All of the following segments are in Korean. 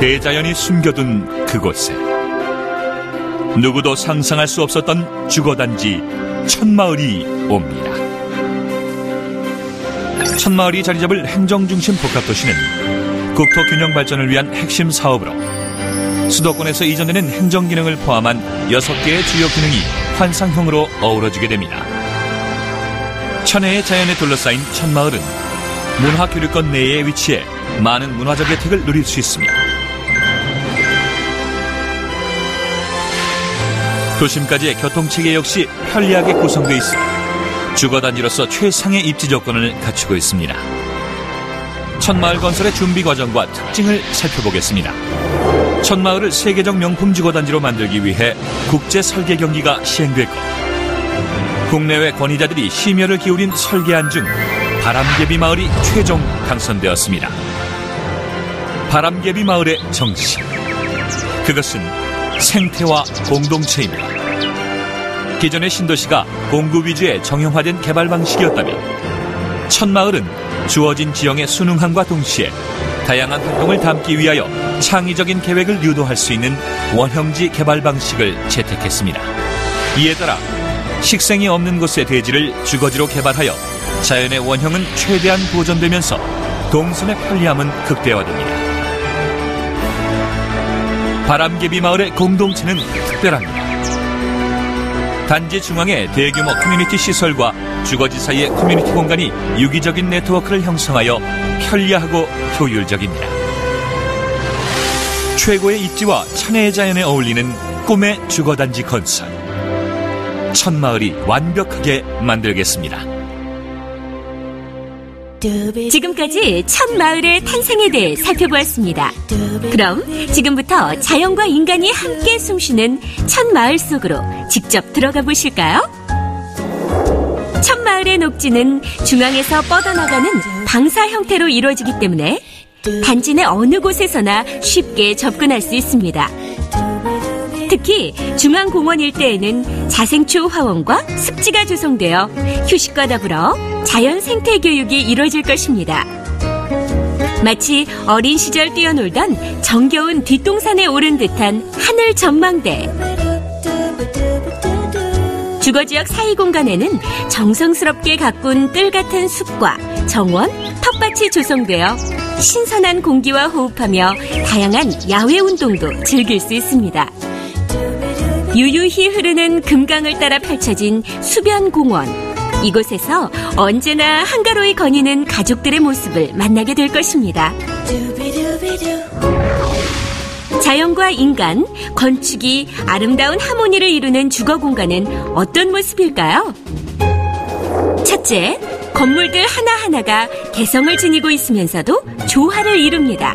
대자연이 숨겨둔 그곳에 누구도 상상할 수 없었던 주거단지 천마을이 옵니다. 천마을이 자리 잡을 행정중심 복합도시는 국토 균형 발전을 위한 핵심 사업으로 수도권에서 이전되는 행정기능을 포함한 6개의 주요 기능이 환상형으로 어우러지게 됩니다. 천혜의 자연에 둘러싸인 천마을은 문화교류권 내에 위치해 많은 문화적 혜택을 누릴 수 있으며 도심까지의 교통체계 역시 편리하게 구성되어 있어 주거단지로서 최상의 입지 조건을 갖추고 있습니다. 천마을 건설의 준비 과정과 특징을 살펴보겠습니다. 천마을을 세계적 명품 주거단지로 만들기 위해 국제 설계 경기가 시행됐고 국내외 권위자들이 심혈을 기울인 설계안 중 바람개비 마을이 최종 당선되었습니다. 바람개비 마을의 정신 그것은 생태와 공동체입니다. 기존의 신도시가 공구 위주의 정형화된 개발 방식이었다면 천마을은 주어진 지형의 순응함과 동시에 다양한 활동을 담기 위하여 창의적인 계획을 유도할 수 있는 원형지 개발 방식을 채택했습니다. 이에 따라 식생이 없는 곳의 대지를 주거지로 개발하여 자연의 원형은 최대한 보존되면서 동선의 편리함은 극대화됩니다. 바람개비 마을의 공동체는 특별합니다. 단지 중앙에 대규모 커뮤니티 시설과 주거지 사이의 커뮤니티 공간이 유기적인 네트워크를 형성하여 편리하고 효율적입니다. 최고의 입지와 천혜의 자연에 어울리는 꿈의 주거단지 건설. 천마을이 완벽하게 만들겠습니다. 지금까지 첫 마을의 탄생에 대해 살펴보았습니다. 그럼 지금부터 자연과 인간이 함께 숨쉬는 첫 마을 속으로 직접 들어가 보실까요? 첫 마을의 녹지는 중앙에서 뻗어나가는 방사 형태로 이루어지기 때문에 단지 내 어느 곳에서나 쉽게 접근할 수 있습니다. 특히 중앙공원 일대에는 자생초 화원과 습지가 조성되어 휴식과 더불어 자연 생태 교육이 이루어질 것입니다. 마치 어린 시절 뛰어놀던 정겨운 뒷동산에 오른 듯한 하늘 전망대. 주거 지역 사이 공간에는 정성스럽게 가꾼 뜰 같은 숲과 정원, 텃밭이 조성되어 신선한 공기와 호흡하며 다양한 야외 운동도 즐길 수 있습니다. 유유히 흐르는 금강을 따라 펼쳐진 수변공원. 이곳에서 언제나 한가로이 거니는 가족들의 모습을 만나게 될 것입니다. 자연과 인간, 건축이 아름다운 하모니를 이루는 주거 공간은 어떤 모습일까요? 첫째, 건물들 하나하나가 개성을 지니고 있으면서도 조화를 이룹니다.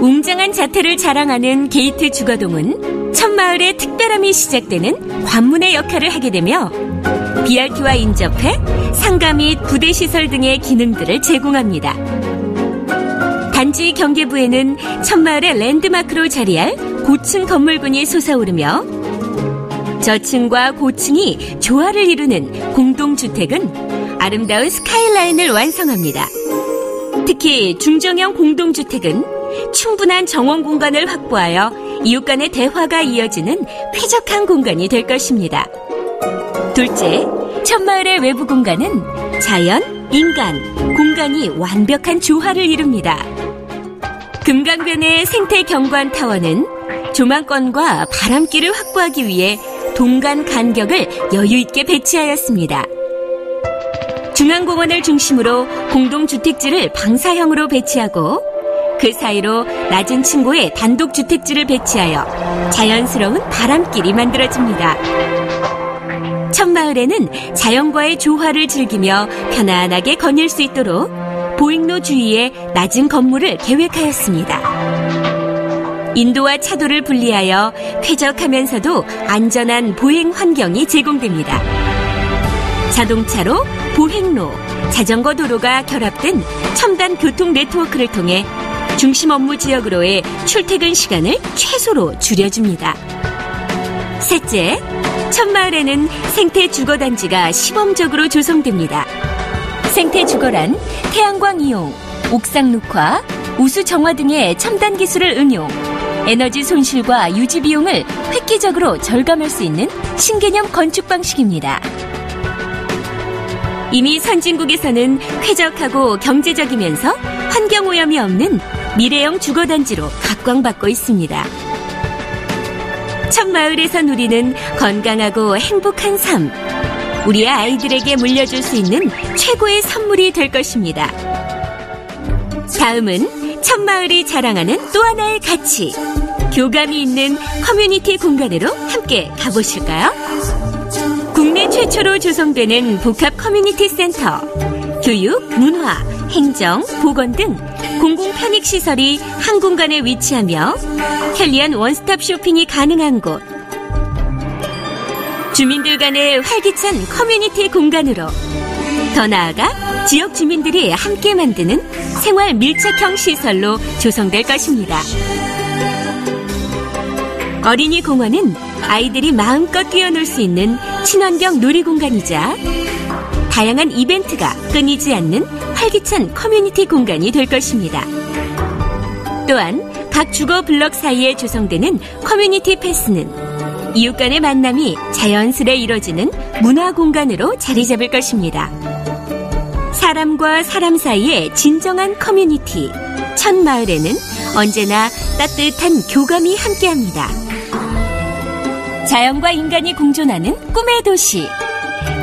웅장한 자태를 자랑하는 게이트 주거동은 첫마을의 특별함이 시작되는 관문의 역할을 하게 되며 BRT와 인접해 상가 및 부대 시설 등의 기능들을 제공합니다. 단지 경계부에는 첫마을의 랜드마크로 자리할 고층 건물군이 솟아오르며 저층과 고층이 조화를 이루는 공동주택은 아름다운 스카이라인을 완성합니다. 특히 중정형 공동주택은 충분한 정원 공간을 확보하여 이웃 간의 대화가 이어지는 쾌적한 공간이 될 것입니다. 둘째, 첫마을의 외부 공간은 자연, 인간, 공간이 완벽한 조화를 이룹니다. 금강변의 생태 경관 타워는 조망권과 바람길을 확보하기 위해 동간 간격을 여유 있게 배치하였습니다. 중앙공원을 중심으로 공동주택지를 방사형으로 배치하고 그 사이로 낮은 층고에 단독 주택지를 배치하여 자연스러운 바람길이 만들어집니다. 첫마을에는 자연과의 조화를 즐기며 편안하게 거닐 수 있도록 보행로 주위에 낮은 건물을 계획하였습니다. 인도와 차도를 분리하여 쾌적하면서도 안전한 보행 환경이 제공됩니다. 자동차로 보행로, 자전거 도로가 결합된 첨단 교통 네트워크를 통해 중심 업무 지역으로의 출퇴근 시간을 최소로 줄여줍니다. 셋째, 첫마을에는 생태 주거 단지가 시범적으로 조성됩니다. 생태 주거란 태양광 이용, 옥상 녹화, 우수 정화 등의 첨단 기술을 응용, 에너지 손실과 유지 비용을 획기적으로 절감할 수 있는 신개념 건축 방식입니다. 이미 선진국에서는 쾌적하고 경제적이면서 환경 오염이 없는 미래형 주거단지로 각광받고 있습니다. 첫 마을에서 누리는 건강하고 행복한 삶. 우리의 아이들에게 물려줄 수 있는 최고의 선물이 될 것입니다. 다음은 첫 마을이 자랑하는 또 하나의 가치. 교감이 있는 커뮤니티 공간으로 함께 가보실까요? 국내 최초로 조성되는 복합 커뮤니티 센터. 교육, 문화, 행정, 보건 등 공공 편익 시설이 한 공간에 위치하며 편리한 원스톱 쇼핑이 가능한 곳. 주민들 간의 활기찬 커뮤니티 공간으로 더 나아가 지역 주민들이 함께 만드는 생활 밀착형 시설로 조성될 것입니다. 어린이 공원은 아이들이 마음껏 뛰어놀 수 있는 친환경 놀이 공간이자 다양한 이벤트가 끊이지 않는 활기찬 커뮤니티 공간이 될 것입니다. 또한 각 주거 블럭 사이에 조성되는 커뮤니티 패스는 이웃 간의 만남이 자연스레 이뤄지는 문화 공간으로 자리 잡을 것입니다. 사람과 사람 사이의 진정한 커뮤니티, 첫 마을에는 언제나 따뜻한 교감이 함께합니다. 자연과 인간이 공존하는 꿈의 도시,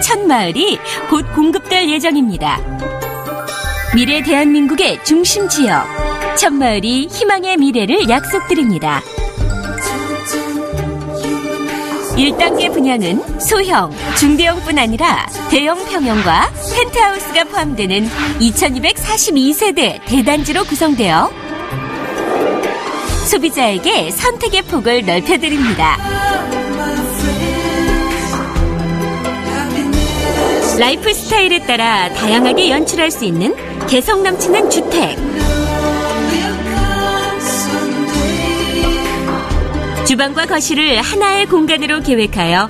첫 마을이 곧 공급될 예정입니다. 미래 대한민국의 중심 지역, 첫 마을이 희망의 미래를 약속드립니다. 1단계 분양은 소형, 중대형뿐 아니라 대형 평형과 펜트하우스가 포함되는 2242세대 대단지로 구성되어 소비자에게 선택의 폭을 넓혀드립니다. 라이프 스타일에 따라 다양하게 연출할 수 있는 개성 넘치는 주택. 주방과 거실을 하나의 공간으로 계획하여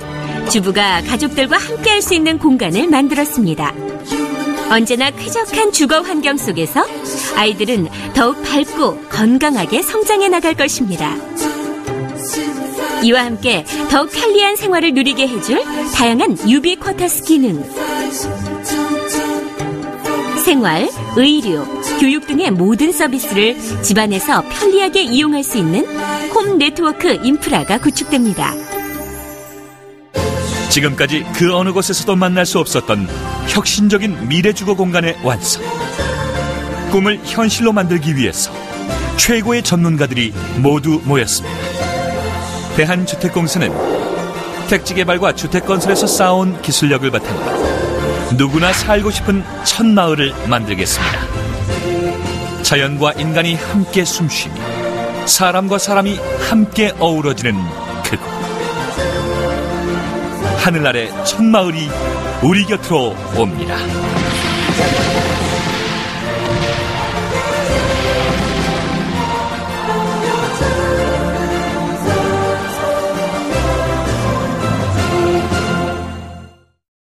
주부가 가족들과 함께 할 수 있는 공간을 만들었습니다. 언제나 쾌적한 주거 환경 속에서 아이들은 더욱 밝고 건강하게 성장해 나갈 것입니다. 이와 함께 더욱 편리한 생활을 누리게 해줄 다양한 유비 쿼터스 기능, 생활, 의료, 교육 등의 모든 서비스를 집안에서 편리하게 이용할 수 있는 홈 네트워크 인프라가 구축됩니다. 지금까지 그 어느 곳에서도 만날 수 없었던 혁신적인 미래 주거 공간의 완성. 꿈을 현실로 만들기 위해서 최고의 전문가들이 모두 모였습니다. 대한주택공사는 택지 개발과 주택 건설에서 쌓아온 기술력을 바탕으로 누구나 살고 싶은 첫 마을을 만들겠습니다. 자연과 인간이 함께 숨쉬며 사람과 사람이 함께 어우러지는 그곳. 하늘 아래 첫 마을이 우리 곁으로 옵니다.